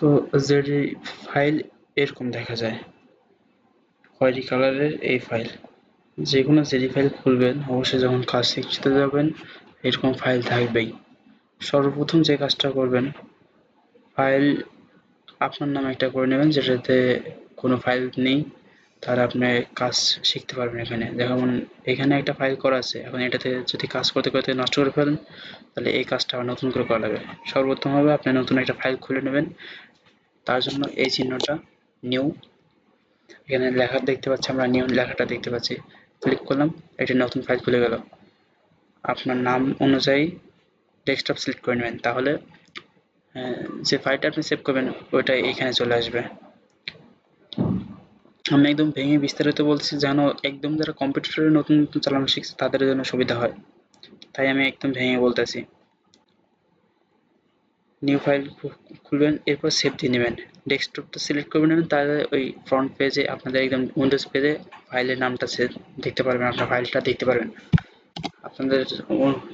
তো JD file এরকম দেখা যায়। খয়েরি কালারের এই ফাইল যে কোনো জেডি ফাইল খুলবেন, অবশ্যই যখন কাজ শিখতে যাবেন, এরকম ফাইল থাকবেই। সর্বপ্রথম যে কাজটা করবেন ফাইল আপনার নামে একটা করে নেবেন, যেটাতে কোনো ফাইল নেই তাহলে আপনি কাজ শিখতে পারবেন এখানে। যেমন এখানে একটা ফাইল করা আছে, এখন এটাতে যদি কাজ করতে করতে নষ্ট করে ফেলেন, তাহলে এই কাজটা আবার নতুন করে করা লাগবে। সর্বোত্তমভাবে আপনি নতুন একটা ফাইল খুলে নেবেন তার জন্য এই চিহ্নটা নিউ এখানে লেখা দেখতে পাচ্ছি আমরা নিউ লেখাটা দেখতে পাচ্ছি। ক্লিক করলাম একটি নতুন ফাইল খুলে গেল। আপনার নাম অনুযায়ী ডেস্কটপ সিলেক্ট করে নেবেন। তাহলে যে ফাইলটা আপনি সেভ করবেন, ওইটা এখানে চলে আসবে। আমি একদম ভেঙে বিস্তারিত বলছি, যেন একদম যারা কম্পিউটারে নতুন নতুন চালানো শিখছে, তাদের জন্য সুবিধা হয়। তাই আমি একদম ভেঙে বলতেছি। নিউ ফাইল খুলবেন, এরপর সেভ দিয়ে নেবেন ডেস্কটপটা সিলেক্ট করে নেবেন, তাহলে ওই ফ্রন্ট পেজে আপনাদের একদম উইন্ডোজ পেজে ফাইলের নামটা সে দেখতে পারবেন, আপনার ফাইলটা দেখতে পারবেন। আপনাদের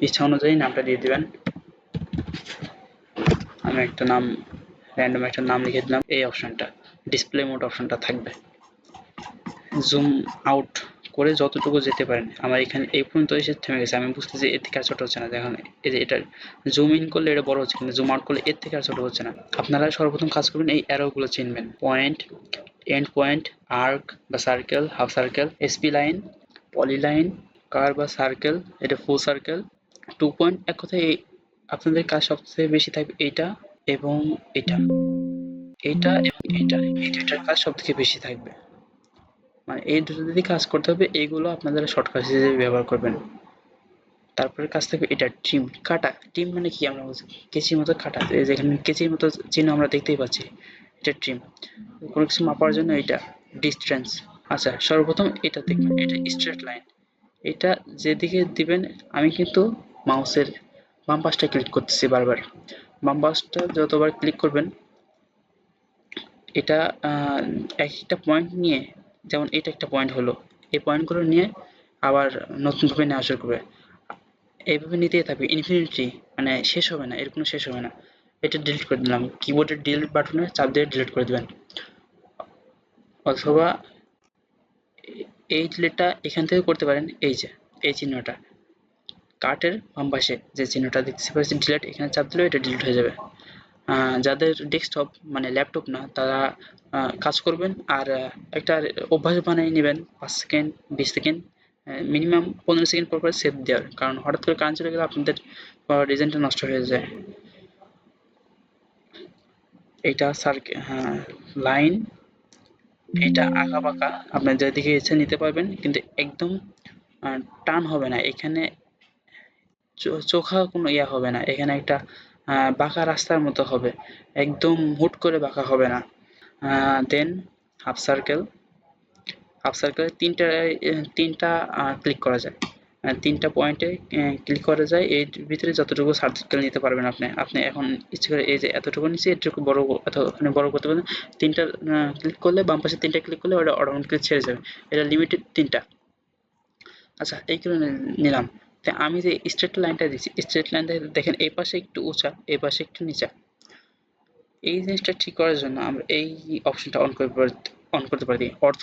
ইচ্ছা অনুযায়ী নামটা দিয়ে দেবেন। আমি একটা নাম র্যান্ডম একটা নাম লিখে দিলাম, এই অপশনটা ডিসপ্লে মোড অপশনটা থাকবে। জুম আউট করে যতটুকু যেতে পারেন। আমার এখানে এই পর্যন্ত এসে থেমে গেছে। আমি বুঝতেছি এর থেকে আর ছোট হচ্ছে না। দেখুন, এই যে এটা জুম ইন করলে এটা বড় হচ্ছে, কিন্তু জুম আউট করলে এর থেকে আর ছোট হচ্ছে না। আপনারা সর্বপ্রথম কাজ করবেন এই অ্যারোগুলো চিনবেন। পয়েন্ট এন্ড পয়েন্ট আর্ক বা circle half circle SP line poly line কার বা সার্কেল এটা ফুল সার্কেল টু পয়েন্ট এক কথায় আপনাদের কাজ সবচেয়ে বেশি থাকবে এইটা এবং এটা। এইটা এবং এইটা এই দুইটার কাজ সব থেকে বেশি থাকবে। মানে এই দুটো যদি কাজ করতে হবে, এইগুলো আপনাদের শর্টকাট হিসেবে ব্যবহার করবেন। তারপরে কাজ থাকবে এটা ট্রিম কাটা। ট্রিম মানে কি আমরা বুঝি কেচির মতো কাটা। যেখানে কেচির মতো চিহ্ন আমরা দেখতেই পাচ্ছি, এটা ট্রিম কোনো কিছু মাপার জন্য এটা ডিস্টেন্স আচ্ছা সর্বপ্রথম এটা দেখবেন, এটা স্ট্রেট লাইন এটা যেদিকে দিবেন, আমি কিন্তু মাউসের বাম পাশটা ক্লিক করতেছি বারবার। বাম পাশটা যতবার ক্লিক করবেন, এটা এক একটা পয়েন্ট নিয়ে যেমন এটা একটা পয়েন্ট হলো। এই পয়েন্টগুলো নিয়ে আবার নতুনভাবে নেওয়া শুরু করবে। এইভাবে নিতেই থাকবে। ইনফিনিটি মানে শেষ হবে না, এর কোনো শেষ হবে না। এটা ডিলিট করে দিলাম। কিবোর্ডের ডিলিট বাটনে চাপ দিয়ে ডিলিট করে দেবেন। অথবা এই ডিলিটটা এখান থেকে করতে পারেন। এই যে, এই চিহ্নটা। কার্টের বাম পাশে যে চিহ্নটা দেখতে পাচ্ছি ডিলিট এখানে চাপ দিলেও এটা ডিলিট হয়ে যাবে। যাদের ডেস্কটপ মানে ল্যাপটপ না, তারা কাজ করবেন আর একটা অভ্যাস বানিয়ে নেবেন পাঁচ সেকেন্ড বিশ সেকেন্ড মিনিমাম পনেরো সেকেন্ড পর পর সেভ দেওয়ার। কারণ হঠাৎ করে কারেন্ট চলে গেলে আপনাদের ডিজাইনটা নষ্ট হয়ে যায়। এটা সার্কে হ্যাঁ লাইন এটা আঁকা বাঁকা আপনার যেদিকে ইচ্ছে নিতে পারবেন, কিন্তু একদম টান হবে না। এখানে চোখা কোনো ইয়া হবে না। এখানে একটা বাঁকা রাস্তার মতো হবে। একদম হুট করে বাঁকা হবে না। দেন হাফ সার্কেল হাফ সার্কেলে তিনটা তিনটা ক্লিক করা যায়। তিনটা পয়েন্টে ক্লিক করা যায়। এর ভিতরে যতটুকু সার্কেল নিতে পারবেন আপনি। আপনি এখন ইচ্ছে করে এই যে এতটুকু নিচে এতটুকু বড় এতখানি বড় করতে পারেন তিনটা ক্লিক করলে বাম পাশে তিনটা ক্লিক করলে ওটা অটোমেটিক ছেড়ে যাবে। এটা লিমিটেড তিনটা। আচ্ছা এইগুলো নিলাম। তো আমি যে স্ট্রেট লাইনটা দিচ্ছি স্ট্রেট লাইনটা দেখেন, এই পাশে একটু উঁচা, এই পাশে একটু নিচা। এই জিনিসটা ঠিক করার জন্য আমরা এই অপশনটা অন করে অন করতে পারি। অর্থ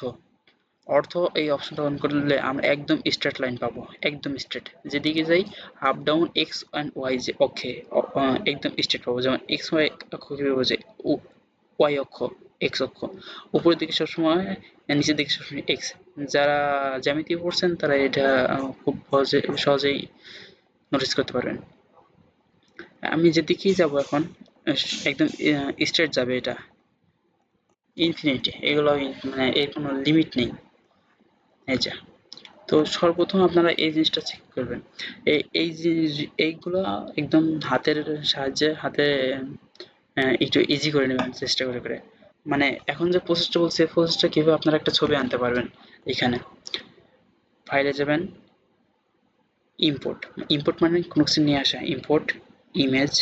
অর্থ এই অপশনটা অন করলে আমরা একদম স্ট্রেট লাইন পাবো, একদম স্ট্রেট যেদিকে যাই up down X and Y যে অক্ষে একদম স্ট্রেট পাবো। যেমন এক্স ওয়াই অক্ষ কীভাবে যে ওয়াই অক্ষ। এক্স অক্ষ। উপরের দিকে সবসময়, নিচের দিকে সবসময় এক্স যারা জ্যামিতি পড়ছেন, তারা এটা খুব সহজে, সহজেই নোটিস করতে পারবেন। আমি যেদিকেই যাব এখন, একদম স্ট্রেট যাবে এটা। ইনফিনিটি এগুলো মানে এর কোনো লিমিট নেই। এই যা। তো সর্বপ্রথম আপনারা এই জিনিসটা চেক করবেন। এই এই জিনিস, এইগুলো একদম হাতের সাহায্যে, হাতে একটু ইজি করে নেবেন, চেষ্টা করে করে। মানে এখন যে প্রসেসটা বলছি প্রসেসটা কীভাবে আপনারা একটা ছবি আনতে পারবেন এখানে? ফাইলে যাবেন ইম্পোর্ট ইম্পোর্ট মানে কোনো কিছু নিয়ে আসা ইম্পোর্ট ইমেজ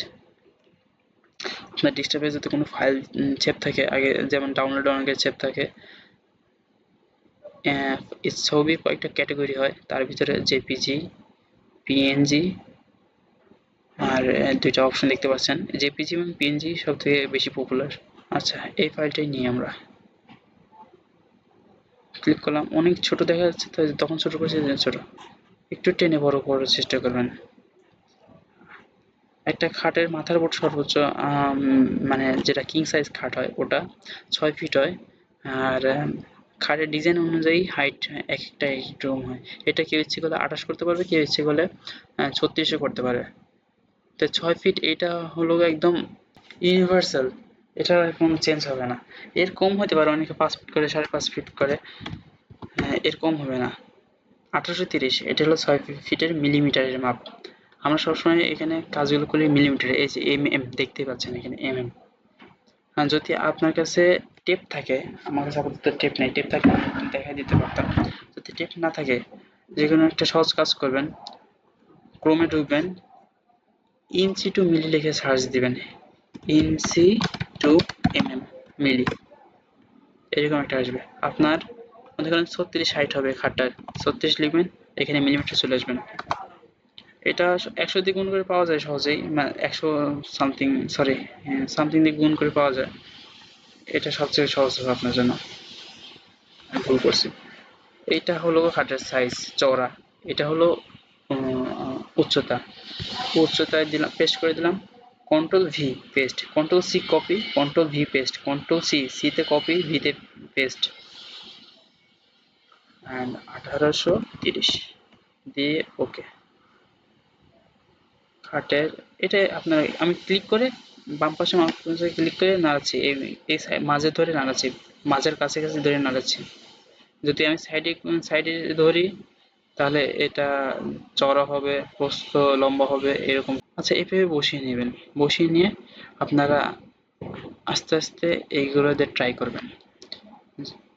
আপনার ডেস্কটপে যদি কোনো ফাইল চেপ থাকে, আগে যেমন ডাউনলোড অনেকের চেপ থাকে ছবি কয়েকটা ক্যাটাগরি হয়, তার ভিতরে জেপিজি পিএনজি আর দুইটা অপশন দেখতে পাচ্ছেন। জেপিজি এবং পিএনজি সব থেকে বেশি পপুলার আচ্ছা এই ফাইলটাই নিই আমরা। ক্লিক করলাম, অনেক ছোট দেখা যাচ্ছে, তো তখন ছোট করেছি ছোট। একটু টেনে বড় করার চেষ্টা করবেন। একটা খাটের মাথার উপর সর্বোচ্চ মানে যেটা কিং সাইজ খাট হয়, ওটা ছয় ফিট হয়। আর খাটের ডিজাইন অনুযায়ী হাইট এক একটা এক রকম হয়। এটা কেউ ইচ্ছে করলে আঠাশ করতে পারবে, কেউ ইচ্ছে করলে ছত্রিশে করতে পারবে তো ছয় ফিট এটা হলো একদম ইউনিভার্সাল এটা এখন চেঞ্জ হবে না। এর কম হতে পারে অনেকে পাঁচ ফিট করে সাড়ে পাঁচ ফিট করে। হ্যাঁ, এর কম হবে না। আঠারোশো তিরিশ এটা হলো ছয় ফিটের মিলিমিটারের মাপ। আমরা সবসময় এখানে কাজগুলো করি মিলিমিটারে এই যে এম এম দেখতে পাচ্ছেন এখানে এম এম যদি আপনার কাছে টেপ থাকে আমার কাছে আপাতত টেপ নেই টেপ আমি দেখাই দিতে পারতাম। যদি টেপ না থাকে যে কোনো একটা সহজ কাজ করবেন ক্রোমে ঢুকবেন ইঞ্চি টু মিলি লিখে সার্চ দিবেন। ইঞ্চি টু এম এম মিলি এরকম একটা আসবে। আপনার মনে করেন ছত্রিশ হাইট হবে খাটটার। ছত্রিশ লিখবেন, এখানে মিলিমিটার চলে আসবেন এটা একশো দিয়ে গুণ করে পাওয়া যায় সহজেই মানে একশো সামথিং সরি সামথিং দিয়ে গুণ করে পাওয়া যায়। এটা সবচেয়ে সহজ হবে আপনার জন্য। আমি ভুল করছি। এইটা হলো খাটের সাইজ চওড়া। এটা হলো উচ্চতা। উচ্চতায় দিলাম, পেস্ট করে দিলাম। Control V paste control C copy control V paste control C সিতে কপি ভিতে পেস্ট অ্যান্ড আঠারোশো তিরিশ। দিয়ে ওকে খাটের, এটা আপনার, আমি ক্লিক করে বাম পাশে মাউসে ক্লিক করে নাড়াচ্ছি। এই মাঝে ধরে নাড়াচ্ছি। মাঝের কাছে কাছে ধরে নাড়াচ্ছি। যদি আমি সাইডে সাইডে ধরি তাহলে এটা চওড়া হবে, প্রস্থ লম্বা হবে, এরকম। আচ্ছা এইভাবে বসিয়ে নেবেন। বসিয়ে নিয়ে আপনারা আস্তে আস্তে এইগুলো দিয়ে ট্রাই করবেন।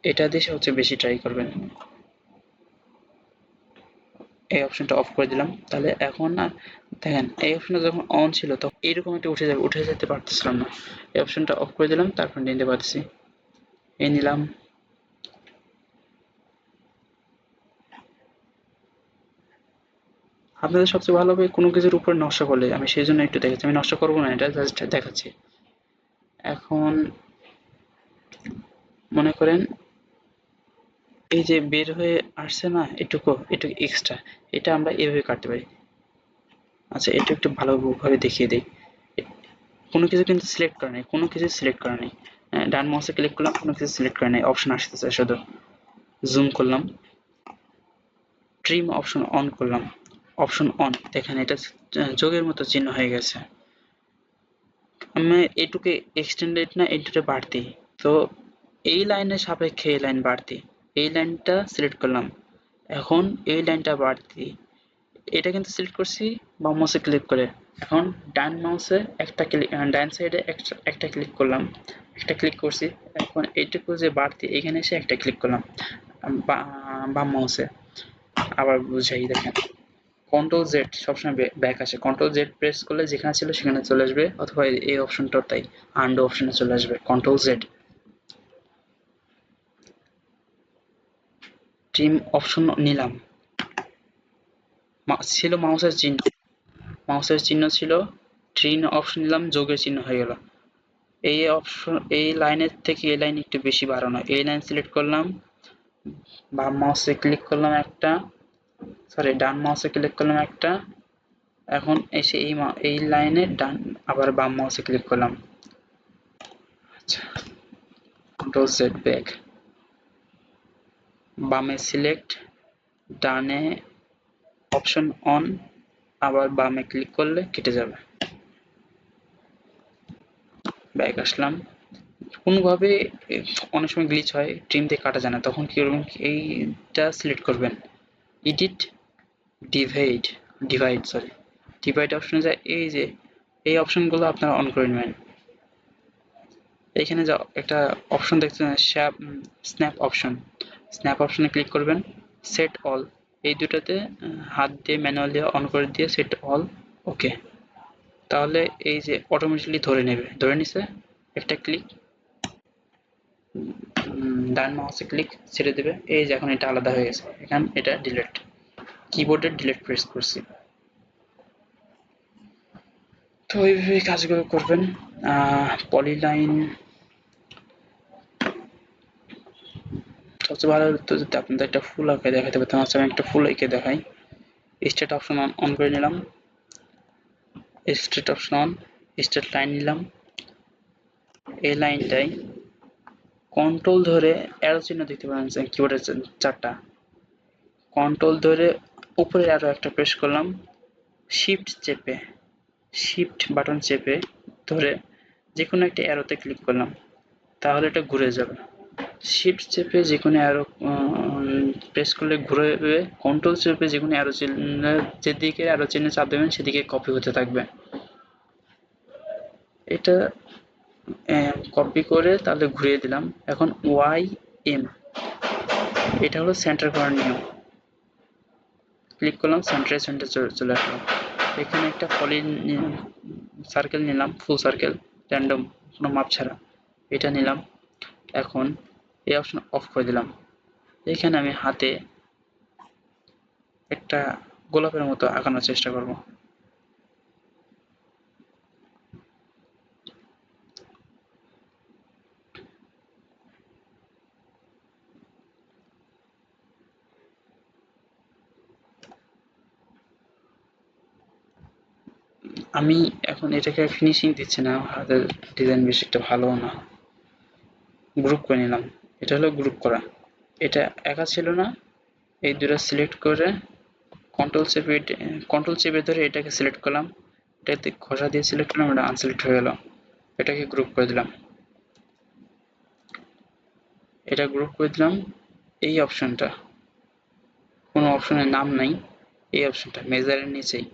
এটা দিয়ে সবচেয়ে বেশি ট্রাই করবেন। এই অপশনটা অফ করে দিলাম। তাহলে এখন না দেখেন, এই অপশনটা যখন অন ছিল, তখন এইরকম একটা উঠে যাবে, উঠে যেতে পারতেছিলাম না। এই অপশনটা অফ করে দিলাম, তারপর নিতে পারছি এই নিলাম। আপনাদের সবচেয়ে ভালো হবে কোনো কিছুর উপর নকশা করলে। আমি সেই জন্য একটু দেখাচ্ছি। আমি নকশা করব না, এটা জাস্ট দেখাচ্ছি। এখন মনে করেন, এই যে বের হয়ে আসছে না, এটুকু এটুকু এক্সট্রা এটা আমরা এভাবে কাটতে পারি। আচ্ছা এটা একটু ভালোভাবে দেখিয়ে দিই। কোনো কিছু কিন্তু সিলেক্ট করা নেই, কোনো কিছু সিলেক্ট করা নেই। ডান মাউসে ক্লিক করলাম, কোনো কিছু সিলেক্ট করা নেই। অপশন আসতেছে, শুধু জুম করলাম। ট্রিম অপশন অন করলাম। অপশন অন দেখেন এটা যোগের মতো চিহ্ন হয়ে গেছে। আমি এটুকু এক্সটেন্ডেড না এটুকু বাড়তি। তো এই লাইনের সাপেক্ষে এই লাইন বাড়তি। এই লাইনটা সিলেক্ট করলাম। এখন এই লাইনটা বাড়তি। এটা কিন্তু সিলেক্ট করছি, বাম মাউসে ক্লিক করে। এখন ডান মাউসে একটা ক্লিক ডান সাইডে একটা ক্লিক করলাম। একটা ক্লিক করছি। এখন এইটুকু যে বাড়তি, এখানে এসে একটা ক্লিক করলাম বাম মাউসে আবার বুঝাই, দেখেন। কন্ট্রোল জেড সবসময় ব্যাক আসে। কন্ট্রোল জেড প্রেস করলে যেখানে ছিল সেখানে চলে আসবে, অথবা এই- অপশনটাও তাই আন্ডো অপশনে চলে আসবে কন্ট্রোল জেড ট্রিম অপশন নিলাম। ছিল মাউসের চিহ্ন। মাউসের চিহ্ন ছিল ট্রিন অপশন নিলাম, যোগের চিহ্ন হয়ে গেল। এই অপশন এই লাইনের থেকে এই লাইন একটু বেশি বাড়ানো। এই লাইন সিলেক্ট করলাম, বাম মাউসে ক্লিক করলাম একটা। সরি ডান মাউসে ক্লিক করলাম একটা। এখন এসে এই এই লাইনে ডান আবার বাম মাউসে ক্লিক করলাম। আচ্ছা কন্ট্রোল জেড ব্যাক বামে সিলেক্ট ডানে অপশন অন আবার বামে ক্লিক করলে কেটে যাবে। ব্যাক আসলাম। কোনোভাবে অনেক সময় গ্লিচ হয় ট্রিম দিয়ে কাটা যায় না, তখন কি করবেন এইটা সিলেক্ট করবেন? Edit divide divide sorry divide অপশনে যায় এই যে, এই অপশনগুলো আপনারা অন করে নেবেন। এইখানে যা একটা অপশন দেখছেন শ্যাপ স্ন্যাপ অপশন স্ন্যাপ অপশনে ক্লিক করবেন সেট অল এই দুটাতে হাত দিয়ে ম্যানুয়াল অন করে দিয়ে সেট অল ওকে তাহলে এই যে অটোমেটিকলি ধরে নেবে। ধরে নিছে, একটা ক্লিক ডান মাউসে ক্লিক ছেড়ে দেবে। এই যে এখন এটা আলাদা হয়ে গেছে। এখন এটা ডিলেট কিবোর্ডে ডিলেট প্রেস করছি। তো এইভাবে কাজগুলো করবেন। পলিলাইন সবচেয়ে ভালো উত্তর যদি আপনাদের একটা ফুল আঁকে দেখাতে পারতাম আচ্ছা আমি একটা ফুল এঁকে দেখাই। স্টেট অপশন অন অন করে নিলাম। Straight option on straight line নিলাম। এই লাইনটাই কন্ট্রোল ধরে অ্যারো চিহ্ন দেখতে পারেন কিবোর্ডের চারটা। কন্ট্রোল ধরে উপরে আরও একটা প্রেস করলাম শিফট চেপে শিফট বাটন চেপে ধরে যে কোনো একটা অ্যারোতে ক্লিক করলাম, তাহলে এটা ঘুরে যাবে। শিফট চেপে যে কোনো অ্যারো প্রেস করলে ঘুরে যাবে কন্ট্রোল চেপে যে কোনো অ্যারো চিহ্ন, যেদিকে অ্যারো চিহ্নে চাপ দেবেন, সেদিকে কপি হতে থাকবে। এটা কপি করে তাহলে ঘুরিয়ে দিলাম। এখন ওয়াই এম এটা হলো সেন্টার করার নিয়ম। ক্লিক করলাম সেন্টারে সেন্টার চলে আসলো। এখানে একটা পলি সার্কেল নিলাম ফুল সার্কেল র্যান্ডম কোনো মাপ ছাড়া। এটা নিলাম। এখন এই অপশন অফ করে দিলাম। এখানে আমি হাতে একটা গোলাপের মতো আঁকানোর চেষ্টা করব। আমি এখন এটাকে ফিনিশিং দিচ্ছি না, হাতের ডিজাইন বেশ একটা ভালো না। গ্রুপ করে নিলাম। এটা হলো গ্রুপ করা। এটা একা ছিল না, এই দুটো সিলেক্ট করে কন্ট্রোল চেপে কন্ট্রোল চেপে ধরে এটাকে সিলেক্ট করলাম। এটাতে ঘষা দিয়ে সিলেক্ট করলাম, এটা আনসিলেক্ট হয়ে গেল। এটাকে গ্রুপ করে দিলাম। এটা গ্রুপ করে দিলাম এই অপশনটা কোনো অপশনের নাম নাই, এই অপশনটা মেজারের নিচেই।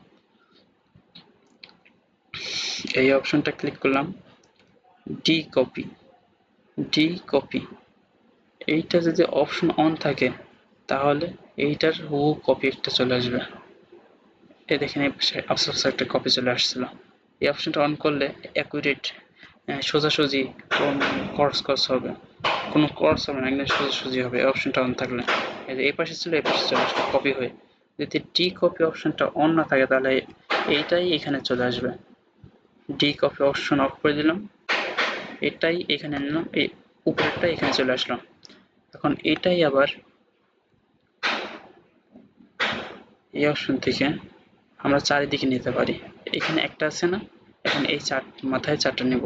এই অপশনটা ক্লিক করলাম। ডি কপি ডি কপি এইটা যদি অপশন অন থাকে, তাহলে এইটার হু কপি একটা চলে আসবে। এই দেখেন আফসোস একটা কপি চলে আসছিল। এই অপশনটা অন করলে অ্যাকুরেট সোজাসুজি কোন কর্স কর্স হবে। কোনো কর্স হবে না, একদম সোজাসুজি হবে এই অপশনটা অন থাকলে। এই পাশে ছিল, এই পাশে চলে আসবে কপি হয়ে। যদি ডি কপি অপশনটা অন না থাকে, তাহলে এইটাই এখানে চলে আসবে। ডি কপি অপশন অফ করে দিলাম। এটাই এখানে নিলাম এই উপরেরটা এখানে চলে আসলাম। এখন এটাই আবার এই অপশন থেকে আমরা চারিদিকে নিতে পারি। এখানে একটা আছে না? এখন এই চার, মাথায় চারটা নেব।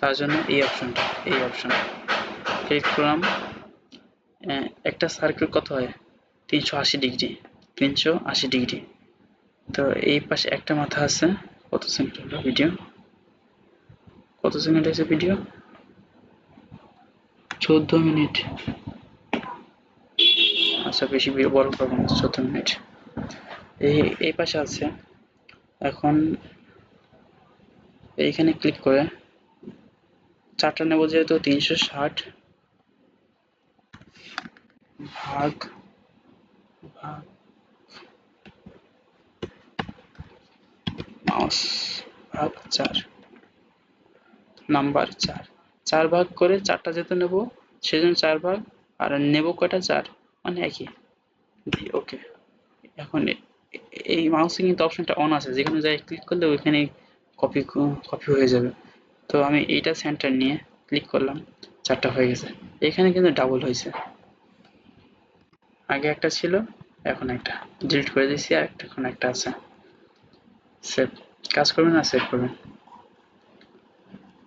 তার জন্য এই অপশনটা এই অপশন ক্লিক করলাম। একটা সার্কেল কত হয়? তিনশো আশি ডিগ্রি তিনশো আশি ডিগ্রি তো এই পাশে একটা মাথা আছে। কত সেকেন্ড হলো ভিডিও? কত সেকেন্ড হয়েছে ভিডিও? চোদ্দ মিনিট। আচ্ছা বেশি বড় করব না চোদ্দ মিনিট। এই এই পাশে আছে। এখন এইখানে ক্লিক করে চারটা নেব যেহেতু তিনশো ষাট। ভাগ ভাগ মাউস। ভাগ চার। নাম্বার চার। চার ভাগ করে চারটা যেতে নেব, সেজন্য চার ভাগ, আর নেব কয়টা? চার। মানে একই। ওকে এখন এই মাউসে কিন্তু অপশনটা অন আছে। যেখানে যাই ক্লিক করলে ওইখানে কপি কপি হয়ে যাবে। তো আমি এইটা সেন্টার নিয়ে ক্লিক করলাম। চারটা হয়ে গেছে। এখানে কিন্তু ডাবল হয়েছে। আগে একটা ছিল, এখন একটা। ডিলিট করে দিয়েছি, আর এখন একটা আছে। সেভ কাজ করবেন আর সেভ করবেন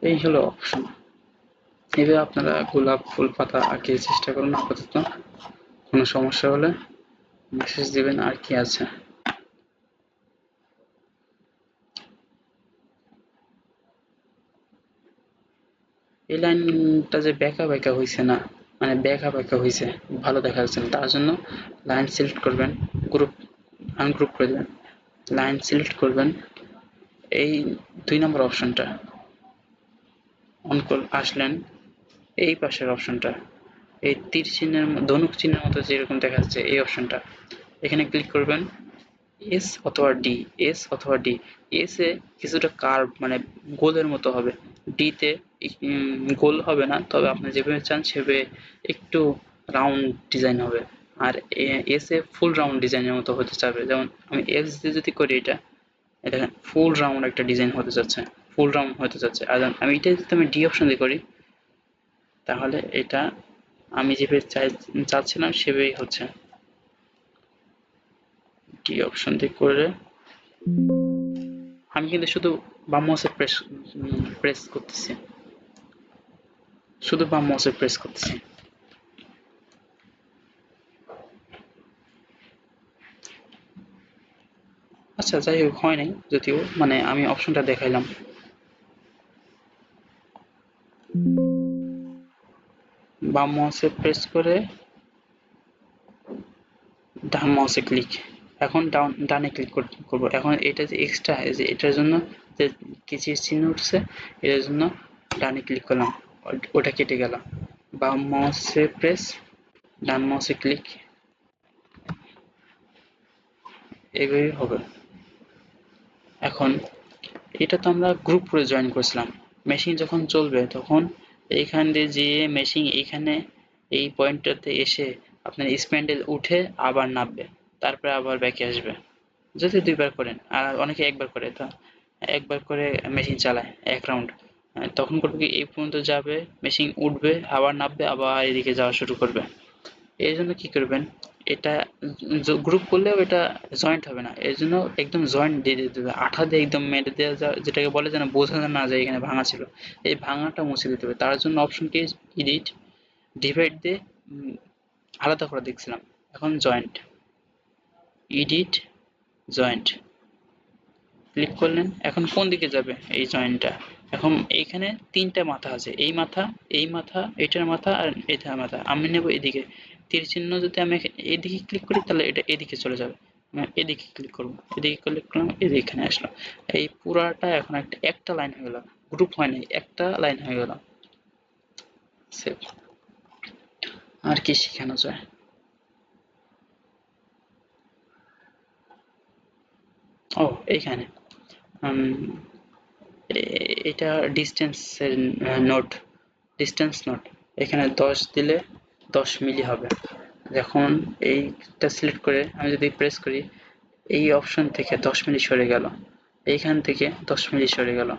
এই হলো অপশন এভাবে আপনারা গোলাপ ফুল পাতা আঁকে চেষ্টা করুন, আপাতত কোনো সমস্যা হলে মেসেজ দিবেন আর কি আছে। এই লাইনটা যে বেঁকা বেঁকা হয়েছে না মানে বেঁকা বেঁকা হয়েছে ভালো দেখা যাচ্ছে না, তার জন্য লাইন সিলেক্ট করবেন গ্রুপ আনগ্রুপ করে দেবেন। লাইন সিলেক্ট করবেন। এই দুই নম্বর অপশনটা অন আসলেন। এই পাশের অপশনটা এই তীর চিহ্নের ধনুক চিহ্নের মতো যেরকম দেখা যাচ্ছে এই অপশনটা এখানে ক্লিক করবেন। এস অথবা ডি এস অথবা ডি এস এ কিছুটা কার্ভ মানে গোলের মতো হবে। ডিতে গোল হবে না, তবে আপনি যেভাবে চান সেভাবে একটু রাউন্ড ডিজাইন হবে। আর এস এ ফুল রাউন্ড ডিজাইনের মতো হতে চাবে। যেমন আমি এস দিয়ে যদি করি এটা এটা ফুল রাউন্ড একটা ডিজাইন হতে যাচ্ছে ফুল রাউন্ড হতে যাচ্ছে। আর আমি এটা যদি আমি ডি অপশন দিয়ে করি, তাহলে এটা আমি যেভাবে চাই, চাচ্ছিলাম সেভাবেই হচ্ছে। ডি অপশন দিয়ে করে আমি কিন্তু শুধু বাম মাউসে প্রেস প্রেস করতেছি। শুধু বাম মাউসে প্রেস করতেছি। আচ্ছা যাই হোক, হয় নাই, যদিও মানে আমি অপশনটা দেখাইলাম। বাম মাউসে প্রেস করে, ডান মাউসে ক্লিক এখন ডাউন ডানে ক্লিক করব। এখন এটা যে এক্সট্রা যে এটার জন্য যে কিছু চিহ্ন উঠছে, এটার জন্য ডানে ক্লিক করলাম। ওটা কেটে গেল। বাম মাউসে প্রেস ডান মাউসে ক্লিক এইভাবেই হবে। এখন এটা তো আমরা গ্রুপ করে জয়েন করেছিলাম। মেশিন যখন চলবে তখন এইখান দিয়ে যেয়ে মেশিন এইখানে এই পয়েন্টটাতে এসে আপনার স্প্যান্ডেল উঠে আবার নামবে, তারপরে আবার ব্যাকে আসবে। যদি দুইবার করেন, আর অনেকে একবার করে, তো একবার করে মেশিন চালায় এক রাউন্ড তখন করবে কি, এই পর্যন্ত যাবে মেশিন উঠবে, আবার নামবে, আবার এদিকে যাওয়া শুরু করবে। এই জন্য কি করবেন, এটা গ্রুপ করলেও এটা জয়েন্ট হবে না এর জন্য একদম জয়েন্ট দিয়ে দিতে হবে আঠা দিয়ে একদম মেরে দেওয়া যায় যেটাকে বলে যেন বোঝা না যায় এখানে ভাঙা ছিল, এই ভাঙাটা মুছে দিতে হবে, তার জন্য অপশন কি এডিট ডিভাইড দিয়ে আলাদা করে দেখছিলাম, এখন জয়েন্ট এডিট জয়েন্ট ক্লিক করলেন, এখন কোন দিকে যাবে এই জয়েন্টটা এখন এইখানে তিনটা মাথা আছে, এই মাথা এই মাথা, এটার মাথা আর এটার মাথা, আমি নেব এদিকে তীর চিহ্ন যদি আমি এদিকে ক্লিক করি, তাহলে এটা এদিকে চলে যাবে। এদিকে ক্লিক করব, এদিকে ক্লিক করলাম, এদিকে এখানে আসলাম। এই পুরাটা এখন একটা একটা লাইন হয়ে গেল গ্রুপ হয় নাই, একটা লাইন হয়ে গেল। সেভ আর কি শেখানো যায়? ও, এইখানে। এটা ডিস্টেন্সের নোট ডিস্টেন্স নোট এখানে দশ দিলে দশ মিলি হবে। যখন এইটা সিলেক্ট করে আমি যদি প্রেস করি, এই অপশন থেকে দশ মিলি সরে গেল। এইখান থেকে দশ মিলি সরে গেল।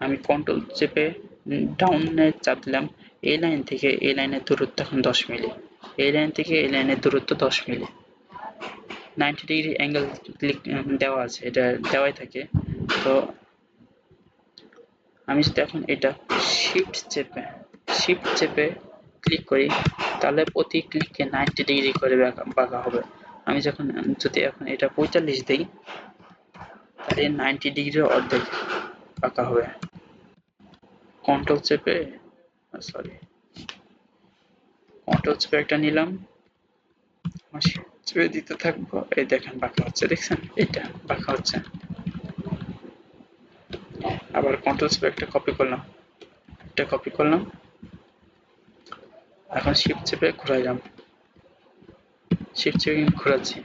আমি কন্ট্রোল চেপে ডাউনে চাপ দিলাম। এই লাইন থেকে এই লাইনের দূরত্ব এখন দশ মিলি। এই লাইন থেকে এই লাইনের দূরত্ব দশ milli. Ninety degree angle click দেওয়া আছে, এটা দেওয়াই থাকে। তো আমি যদি এখন এটা শিফট চেপে শিফট চেপে ক্লিক করি, তাহলে প্রতি ক্লিককে নাইনটি ডিগ্রি করে বাঁকা হবে। আমি যখন যদি এখন এটা পঁয়তাল্লিশ দিই, তাহলে নাইনটি ডিগ্রি অর্ধেক বাঁকা হবে। কন্ট্রোল চেপে সরি কন্ট্রোল চেপে একটা নিলাম। চেপে দিতে থাকব। এই দেখেন বাঁকা হচ্ছে, দেখছেন? এটা বাঁকা হচ্ছে। আবার কন্ট্রোল চেপে একটা কপি করলাম। একটা কপি করলাম। এখন শিফট চেপে ঘুরাইলাম শিফট চেপে ঘোরাচ্ছি।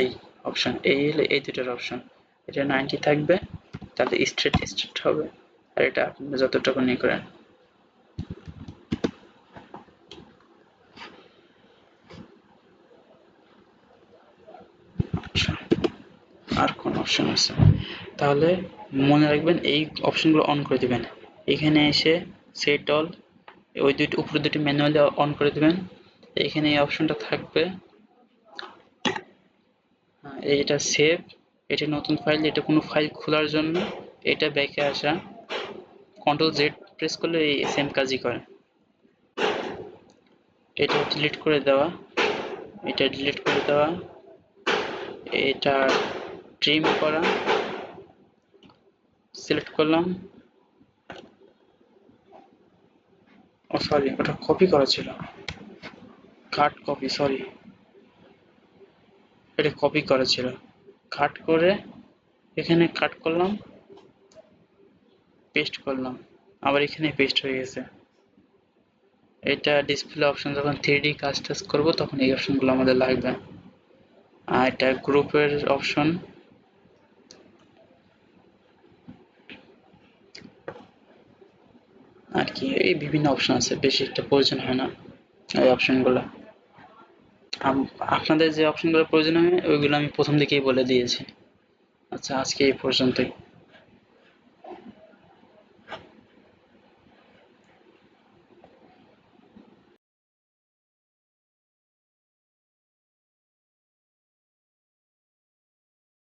এই অপশন এই হলে এই দুটোর অপশন এটা নাইনটি থাকবে, তাহলে স্ট্রেট স্ট্রেট হবে। আর এটা আপনি যতটুকু নিয়ে করেন। আর কোন অপশন আছে? তাহলে মনে রাখবেন এই অপশনগুলো অন করে দিবেন। এখানে এসে সেট অল ওই দুইটি উপরে দুটি ম্যানুয়ালি অন করে দিবেন। এখানে এই অপশনটা থাকবে। এটা সেভ এটা নতুন ফাইল এটা কোনো ফাইল খোলার জন্য, এটা ব্যাকে আসা। কন্ট্রোল জেড প্রেস করলে এই সেম কাজই করে। এটা ডিলিট করে দেওয়া, এটা ডিলিট করে দেওয়া। এটা ট্রিম করা। সিলেক্ট করলাম। ও সরি ওটা কপি করা ছিল কাট কপি সরি এটা কপি করা ছিল কাট করে এখানে কাট করলাম পেস্ট করলাম। আবার এখানে পেস্ট হয়ে গেছে। এটা ডিসপ্লে অপশন যখন থ্রি কাজ টাজ করব, তখন এই অপশনগুলো আমাদের লাগবে। আর এটা গ্রুপের অপশন আর কি এই বিভিন্ন অপশন আছে, বেশি একটা প্রয়োজন হয় না এই অপশনগুলো আপনাদের যে অপশনগুলো প্রয়োজন হয়, ওইগুলো আমি প্রথম দিকেই বলে দিয়েছি। আচ্ছা আজকে এই পর্যন্তই।